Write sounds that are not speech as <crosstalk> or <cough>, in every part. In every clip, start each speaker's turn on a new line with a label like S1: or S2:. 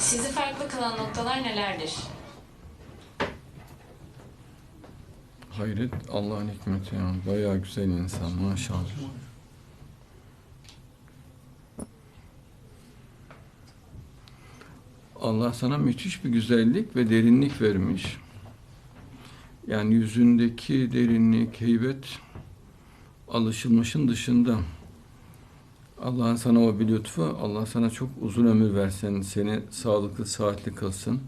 S1: Sizi farklı kılan noktalar nelerdir?
S2: Hayret Allah'ın hikmeti ya. Bayağı güzel insan maşallah. Allah sana müthiş bir güzellik ve derinlik vermiş. Yani yüzündeki derinlik, heybet alışılmışın dışında. Allah'ın sana o bir lütfu, Allah sana çok uzun ömür versin, seni sağlıklı, saatli kılsın.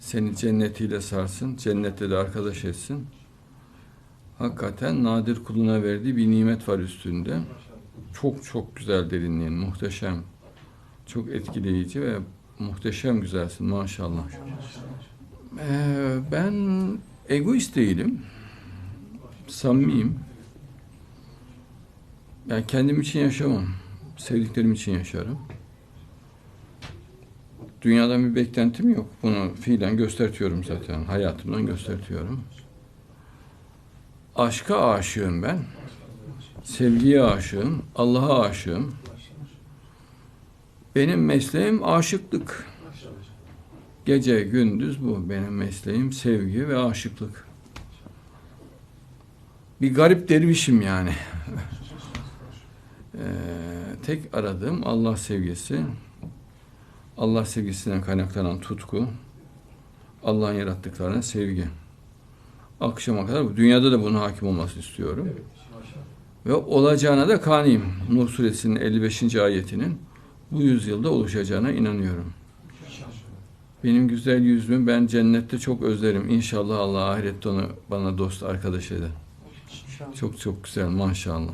S2: Seni cennetiyle sarsın, cennette de arkadaş etsin. Hakikaten nadir kuluna verdiği bir nimet var üstünde. Çok çok güzel derinliğin, muhteşem. Çok etkileyici ve muhteşem güzelsin maşallah. Ee, ben egoist değilim. Samimiyim. Yani kendim için yaşamam. Sevdiklerim için yaşarım. Dünyadan bir beklentim yok. Bunu fiilen göstertiyorum zaten. Hayatımdan göstertiyorum. Aşka aşığım ben. Sevgiye aşığım. Allah'a aşığım. Benim mesleğim aşıklık. Gece gündüz bu. Benim mesleğim sevgi ve aşıklık. Bir garip dervişim yani. <laughs> Tek aradığım Allah sevgisi. Allah sevgisinden kaynaklanan tutku. Allah'ın yarattıklarına sevgi. Akşama kadar bu dünyada da bunun hakim olmasını istiyorum. Ve olacağına da kaniyim. Nur suresinin 55. ayetinin bu yüzyılda oluşacağına inanıyorum. Benim güzel yüzümü ben cennette çok özlerim. İnşallah Allah ahirette onu bana dost arkadaş eder. Çok çok güzel maşallah.